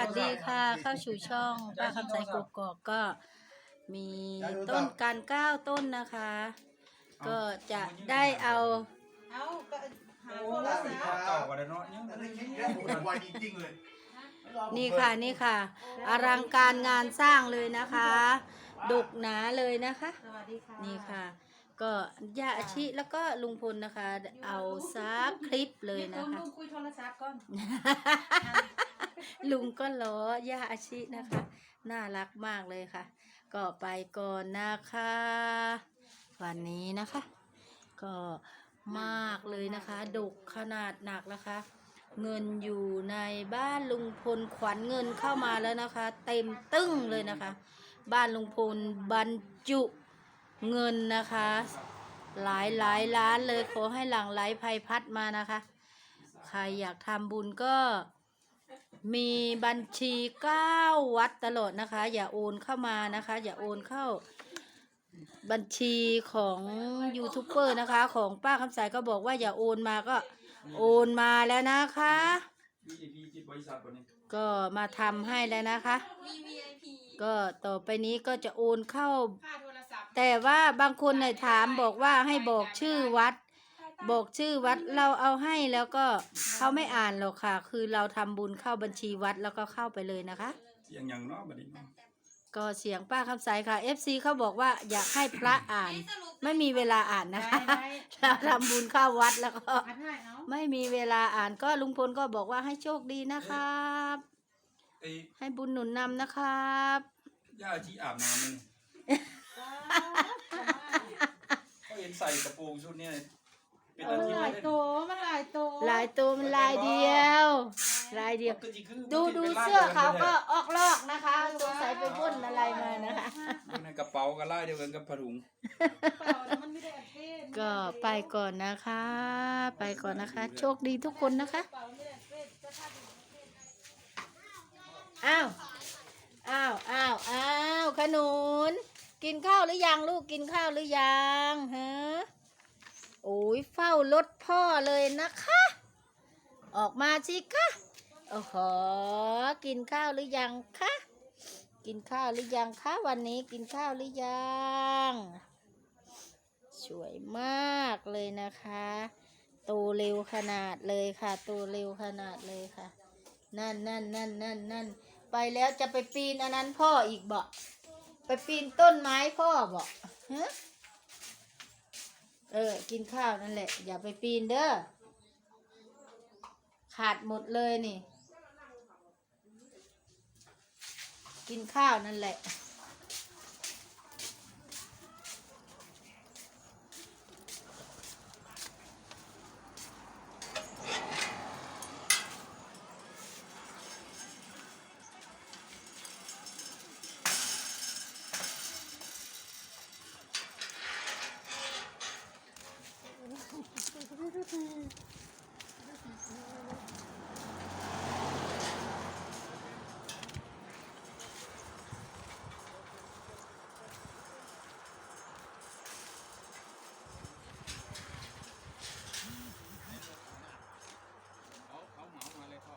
วัสดีค่ะ เข้าสู่ช่องป้าคำใสกกอกก็มีต้นการก้าวต้นนะคะ ก็จะได้เอาเอาก็หาโอ้โทรล่าศัสิพท์เก่ากว่าเนาะยังอันนี้คิดแค่ผมไวจริงๆเลย นี่ค่ะนี่ค่ะ อลังการงานสร้างเลยนะคะดกหนาเลยนะคะสวัสดีค่ะนี่ค่ะ ก็ย่าอาชิแล้วก็ลุงพลนะคะ เอาซักคลิปเลยนะลุคะงคุยโทรศัพท์ก่อน ลุงก็ล้อย่าอาชินะคะ น่ารักมากเลยค่ะ ก็ไปก่อนนะคะ วันนี้นะคะ ก็มากเลยนะคะดกขนาดหนักนะคะ เงินอยู่ในบ้านลุงพลขวัญเงินเข้ามาแล้วนะคะ เต็มตึ้งเลยนะคะ บ้านลุงพลบรรจุเงินนะคะ หลายหลายล้านเลยขอให้หลังไหลภัยพัดมานะคะ ใครอยากทำบุญก็ มีบัญชีเก้าวัดตลอดนะคะ อย่าโอนเข้ามานะคะ อย่าโอนเข้า บัญชีของยูทูบเบอร์นะคะ ของป้าคำสายก็บอกว่าอย่าโอนมาก็โอนมาแล้วนะคะ ก็มาทำให้แล้วนะคะ ก็ต่อไปนี้ก็จะโอนเข้า แต่ว่าบางคนเนี่ยถามบอกว่าให้บอกชื่อวัด บอกชื่อวัดเราเอาให้แล้วก็เขาไม่อ่านหรอกค่ะ คือเราทำบุญเข้าบัญชีวัดแล้วก็เข้าไปเลยนะคะ เสียงอย่างเนาะบัดนี้เนาะก็เสียงป้าคำใสค่ะ FC เขาบอกว่าอยากให้พระอ่าน ไม่มีเวลาอ่านนะคะ เราทำบุญเข้าวัดแล้วก็ อัดให้เอาไม่มีเวลาอ่านก็ลุงพลก็บอกว่าให้โชคดีนะครับ ไอ้ให้บุญหนุนนำนะครับ ย่าที่อาบน้ำมันเขาเห็นใส่กระโปรงชุดเนี้ เป็นมัอานทิตย์หลายเลยโตมันหลายโตลายตัวมันลายเดียว ลายเดียวก็จริงคือดูดูเสื้อเขาก็ออกลอกนะคะสงสัยไปพ่นอะไรมานะคะอยู่ในกระเป๋าก็ไล่เดียวกันกับผ้าถุง เปล่านะมันไม่ได้อัดเทศก็ไปก่อนนะคะ ไปก่อนนะคะ โชคดีทุกคนนะคะ เปล่าไม่ได้อัดเทศจะพาดูอ้าว อ้าว อ้าว อ้าว ขนุน กินข้าวหรือยังลูก กินข้าวหรือยังฮะโอ้ ยเฝ้ารถพ่อเลยนะคะ ออกมาสิคะโอ้โหกินข้าวหรือยังคะกินข้าวหรือยังคะวันนี้กินข้าวหรือยังสวยมากเลยนะคะโตเร็วขนาดเลยค่ะโตเร็วขนาดเลยค่ะ นั่นนั่นนั่นนั่นนั่นไปแล้วจะไปปีนอันนั้นพ่ออีกบ่ไปปีนต้นไม้พ่อบ่ฮะ เออ กินข้าวนั่นแหละ อย่าไปปีนเด้อ ขาดหมดเลยนี่ กินข้าวนั่นแหละ เขาเขาเหมามาเลยพ่อ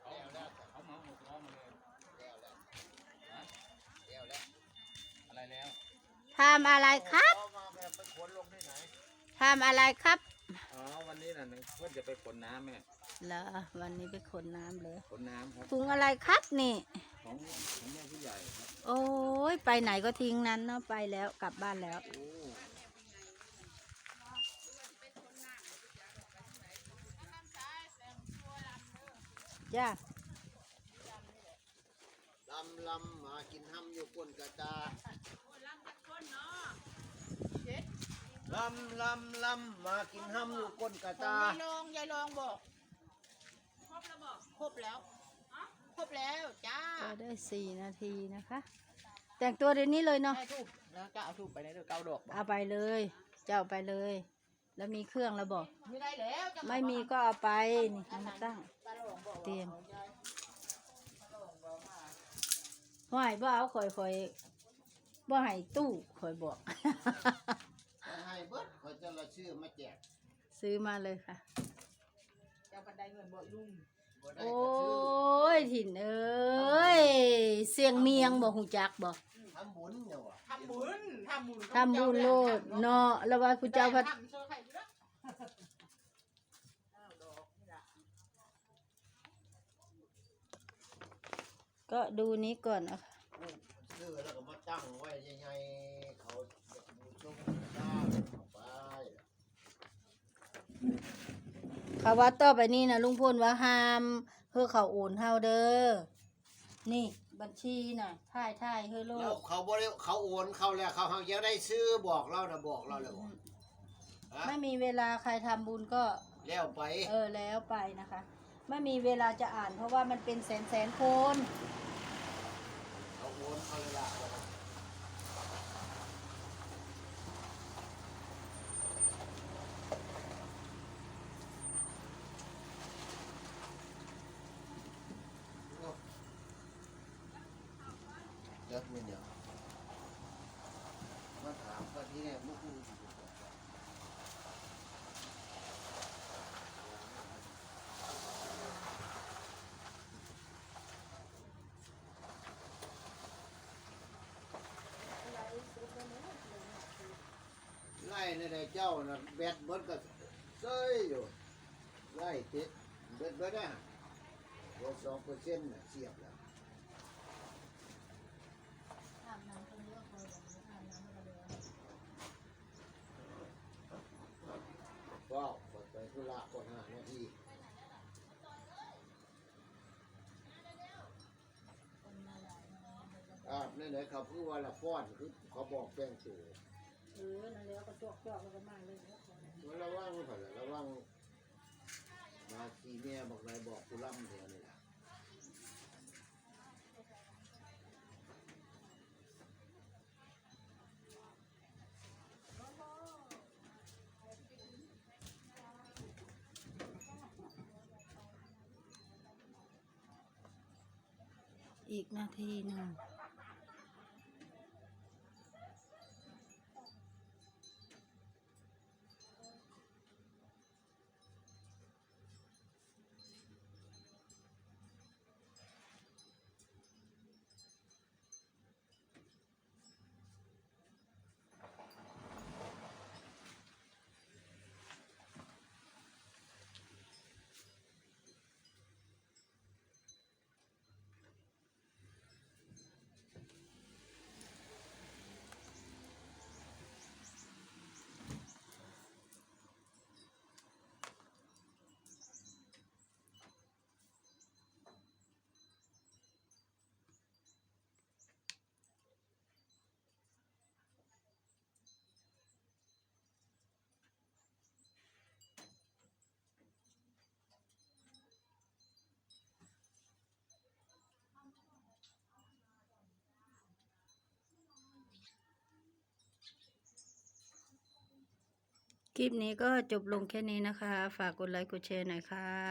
เขาเขาเหมาหมดล้อมาเลยอะไรแล้ว ทำอะไรครับทำอะไรครับอ๋อวันนี้น่ะเพื่อนจะไปขนน้ำแม่เหรอวันนี้ไปขนน้ำเลยขนน้ำครับถุงอะไรครับนี่ของของแม่ผู้ใหญ่ครับโอ้ยไปไหนก็ทิ้งนั้นเนาะไปแล้วกลับบ้านแล้วโอ้จ้าลำลำมากินห้ำอยู่ก้นกระตา ลำลำลำมากินห้ำอยู่ก้นกระตายายลองยายลองบอกครบแล้วบอกครบแล้วครบแล้วจ้าก็ได้สี่นาทีนะคะ แต่งตัวเดี๋ยวนี้เลยเนาะ ได้ทูบแล้วก็เอาทูบไปในเดือเก้าดอกเอาไปเลย เจ้าไปเลย แล้วมีเครื่องแล้วบอก ไม่ได้แล้วจะไม่มีก็เอาไป นี่เอามาตั้ง ตาลองบอกเตรียมห้อยบ่เอาข่อยข่อยบ่ให้ตู้ข่อยบอกให้ เบิดขอจะละชื่อมาแจกซื้อมาเลยค่ะจะบันไดเงินบ่ลุงบ่ได้โอ้ก็ซื้อยถิ่นเอ้ยเสียงเมียงบอกหูจักบอกทำบุญเนี่ยว่ะทำบุญทำบุญทำบุญโลดเนาะแล้วว่าคุณเจ้าพัดทำเชื่อใครเยอะอ้าวดอกนี่ล่ะก็ดูนี้ก่อนนะคะซื้อแล้วก็มาตั้งไว้ใหญ่ๆเขาจะบูชงสร้าง เข้าไปเขาว่าต่อไปนี่นะลุงพลว่าห้ามเพื่อเขาโอนเฮาเด้อนี่บัญชีน่ะถ่ายถ่ายเฮ้อโลแล้วดเขาบ่ได้เขาโอนเขาแล้วเขาเฮายังได้ซื้อบอกเรานะบอกเราแล้วบอกฮะไม่มีเวลาใครทำบุญก็ แล้วไปเออแล้วไปนะคะ ไม่มีเวลาจะอ่านเพราะว่ามันเป็นแสนแสนคน เขาโอนเขาเลยละ เลิกมันเนี่ยมาถามก็ที่เนี่ยมุกมุกไล่ในใดเจ้านะแบตเบิดก็เซ้ยอยู่ไล่ติดเบิดเบิดนะลดสองเปอร์เซ็นต์น่ะเสียบแล้วว้าวกดไป ธุระกดห้านาทีอาบในไหนเขาพูดว่าละฟ้อนคือเขาบอกแป้งตัวเออนั่นแล้วก็จอกจอกแล้วก็มาเลยมันระวังก่อนละระวังมาทีแม่บอกนายบอกกูล่ำเดียวนี่ อีกนาทีหนึ่ง คลิปนี้ก็จบลงแค่นี้นะคะ ฝากกดไลค์กดแชร์หน่อยค่ะ